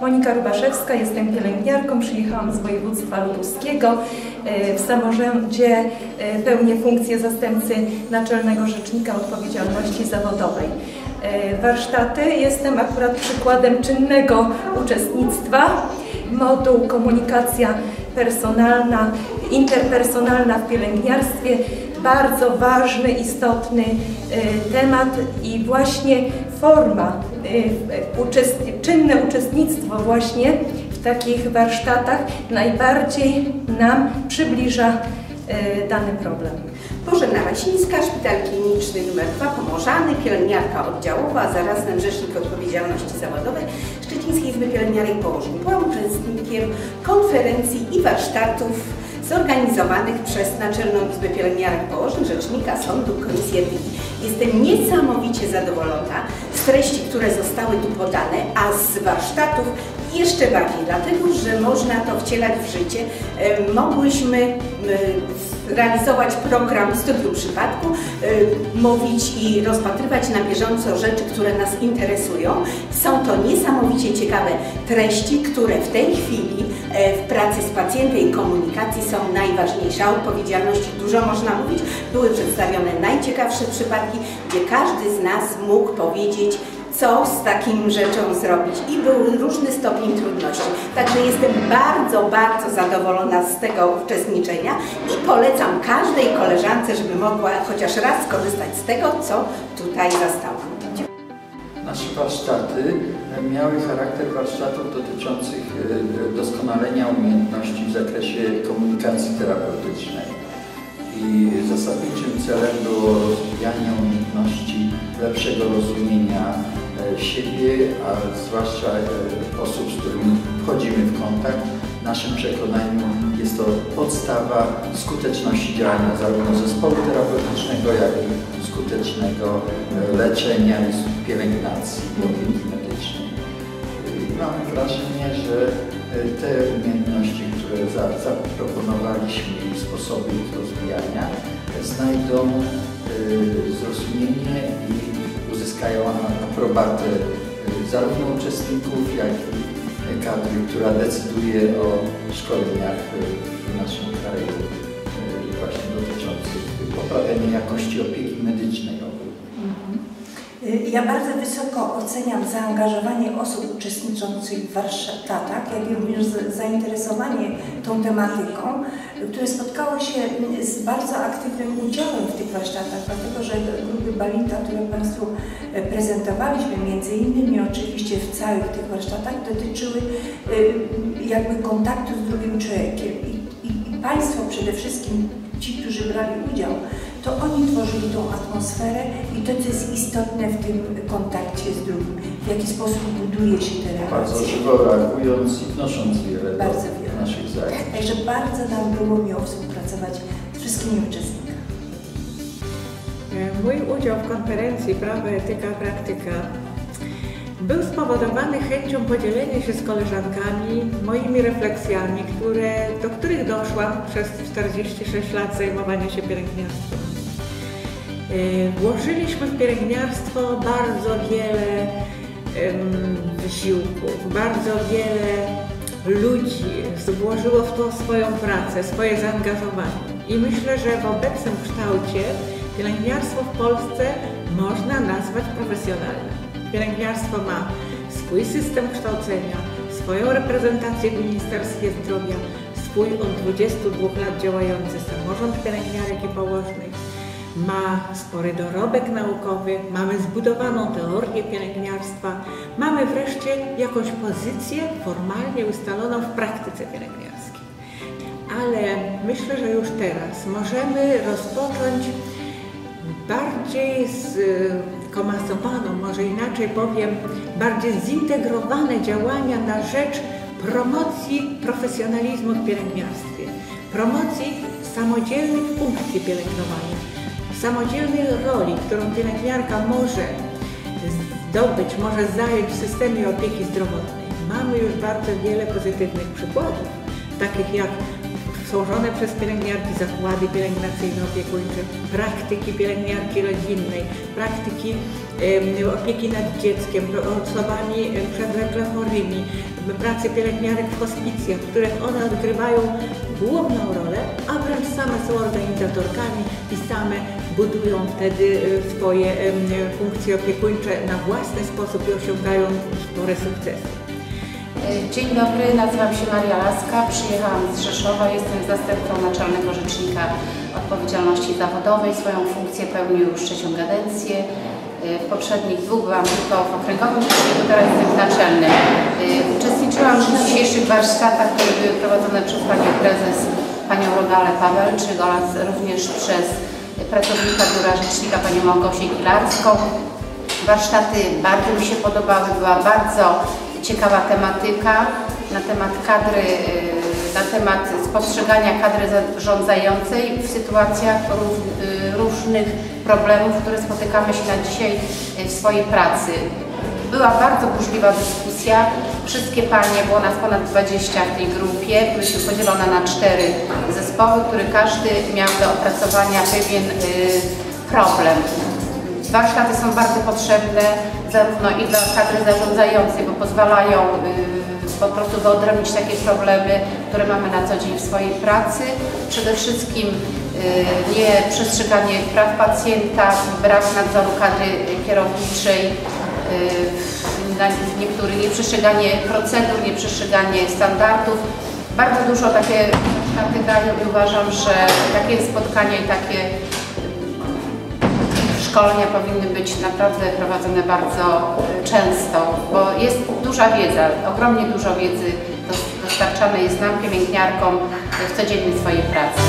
Monika Rubaszewska, jestem pielęgniarką, przyjechałam z województwa lubuskiego. W samorządzie pełnię funkcję zastępcy Naczelnego Rzecznika Odpowiedzialności Zawodowej. Warsztaty jestem akurat przykładem czynnego uczestnictwa. Moduł komunikacja personalna, interpersonalna w pielęgniarstwie bardzo ważny, istotny temat i właśnie forma, czynne uczestnictwo właśnie w takich warsztatach najbardziej nam przybliża dany problem. Bożena Rasińska, Szpital Kliniczny nr 2 Pomorzany, pielęgniarka oddziałowa, zarazem Rzecznik Odpowiedzialności Zawodowej Szczecińskiej Izby Pielęgniarek Położeń. Byłam uczestnikiem konferencji i warsztatów zorganizowanych przez Naczelną Izbę Pielęgniarek Położeń, Rzecznika Sądu, Komisję Etyki. Jestem niesamowicie zadowolona z treści, które zostały tu podane, a z warsztatów jeszcze bardziej, dlatego że można to wcielać w życie. Mogłyśmy realizować program Studium Przypadku, mówić i rozpatrywać na bieżąco rzeczy, które nas interesują. Są to niesamowicie ciekawe treści, które w tej chwili w pracy z pacjentem i komunikacji są najważniejsze. O odpowiedzialności dużo można mówić. Były przedstawione najciekawsze przypadki, gdzie każdy z nas mógł powiedzieć, co z takim rzeczą zrobić i był różny stopień trudności. Także jestem bardzo, bardzo zadowolona z tego uczestniczenia i polecam każdej koleżance, żeby mogła chociaż raz skorzystać z tego, co tutaj zastałam. Nasze warsztaty miały charakter warsztatów dotyczących doskonalenia umiejętności w zakresie komunikacji terapeutycznej. I zasadniczym celem było rozwijanie umiejętności lepszego rozumienia siebie, a zwłaszcza osób, z którymi wchodzimy w kontakt. W naszym przekonaniu jest to podstawa skuteczności działania zarówno zespołu terapeutycznego, jak i skutecznego leczenia i pielęgnacji opieki medycznej. I mamy wrażenie, że te umiejętności, które zaproponowaliśmy i sposoby ich rozwijania znajdą zrozumienie i uzyskają aprobatę zarówno uczestników, jak i kadry, która decyduje o szkoleniach w naszym kraju właśnie dotyczących poprawiania jakości opieki medycznej. Ja bardzo wysoko oceniam zaangażowanie osób uczestniczących w warsztatach, jak również zainteresowanie tą tematyką, które spotkało się z bardzo aktywnym udziałem w tych warsztatach, dlatego że grupy Balinta, które Państwu prezentowaliśmy, między innymi oczywiście w całych tych warsztatach, dotyczyły jakby kontaktu z drugim człowiekiem. I, i, i Państwo przede wszystkim, ci, którzy brali udział, to oni tworzyli tą atmosferę i to, co jest istotne w tym kontakcie z drugim, w jaki sposób buduje się te relacje. Bardzo żywo reagując i wnosząc wiele bardzo do wiele. naszych zajęć. Także bardzo nam było miło współpracować z wszystkimi uczestnikami. Mój udział w konferencji Prawo, Etyka, Praktyka był spowodowany chęcią podzielenia się z koleżankami moimi refleksjami, które, do których doszłam przez 46 lat zajmowania się pielęgniarstwem. Włożyliśmy w pielęgniarstwo bardzo wiele wysiłków, bardzo wiele ludzi włożyło w to swoją pracę, swoje zaangażowanie. I myślę, że w obecnym kształcie pielęgniarstwo w Polsce można nazwać profesjonalnym. Pielęgniarstwo ma swój system kształcenia, swoją reprezentację w Ministerstwie Zdrowia, swój od 22 lat działający samorząd pielęgniarek i położnych, ma spory dorobek naukowy, mamy zbudowaną teorię pielęgniarstwa, mamy wreszcie jakąś pozycję formalnie ustaloną w praktyce pielęgniarskiej. Ale myślę, że już teraz możemy rozpocząć bardziej skomasowaną, może inaczej powiem, bardziej zintegrowane działania na rzecz promocji profesjonalizmu w pielęgniarstwie, promocji samodzielnych funkcji pielęgnowania, samodzielnej roli, którą pielęgniarka może zdobyć, może zająć w systemie opieki zdrowotnej. Mamy już bardzo wiele pozytywnych przykładów, takich jak złożone przez pielęgniarki zakłady pielęgnacyjno-opiekuńcze, praktyki pielęgniarki rodzinnej, praktyki opieki nad dzieckiem, osobami przewlekle chorymi, pracy pielęgniarek w hospicjach, w których one odgrywają główną rolę, a wręcz same są organizatorkami i same budują wtedy e, swoje em, funkcje opiekuńcze na własny sposób i osiągają spore sukcesy. Dzień dobry, nazywam się Maria Laska, przyjechałam z Rzeszowa, jestem zastępcą Naczelnego Rzecznika Odpowiedzialności Zawodowej. Swoją funkcję pełnię już trzecią kadencję. W poprzednich dwóch byłam tylko w Okręgowym Rzeczniku, teraz jestem Naczelnym. Uczestniczyłam w dzisiejszych warsztatach, które były prowadzone przez Panią Prezes, Panią Rogalę Pawelczyk oraz również przez pracownika Biura Rzecznika Panią Małgosię Kilarską. Warsztaty bardzo mi się podobały, była bardzo ciekawa tematyka na temat kadry, y, na temat spostrzegania kadry zarządzającej w sytuacjach y, różnych problemów, które spotykamy się na dzisiaj y, w swojej pracy. Była bardzo burzliwa dyskusja. Wszystkie panie, było nas ponad 20 w tej grupie, byliśmy podzielone na cztery zespoły, który każdy miał do opracowania pewien y, problem. Warsztaty są bardzo potrzebne zarówno i dla kadry zarządzającej, bo pozwalają y, po prostu wyodrębnić takie problemy, które mamy na co dzień w swojej pracy. Przede wszystkim y, nieprzestrzeganie praw pacjenta, brak nadzoru kadry kierowniczej, niektórych nieprzestrzeganie procedur, nieprzestrzeganie standardów. Bardzo dużo takie dają i uważam, że takie spotkania i takie szkolenia powinny być naprawdę prowadzone bardzo często, bo jest duża wiedza, ogromnie dużo wiedzy dos- dostarczane jest nam, pielęgniarkom w codziennej swojej pracy.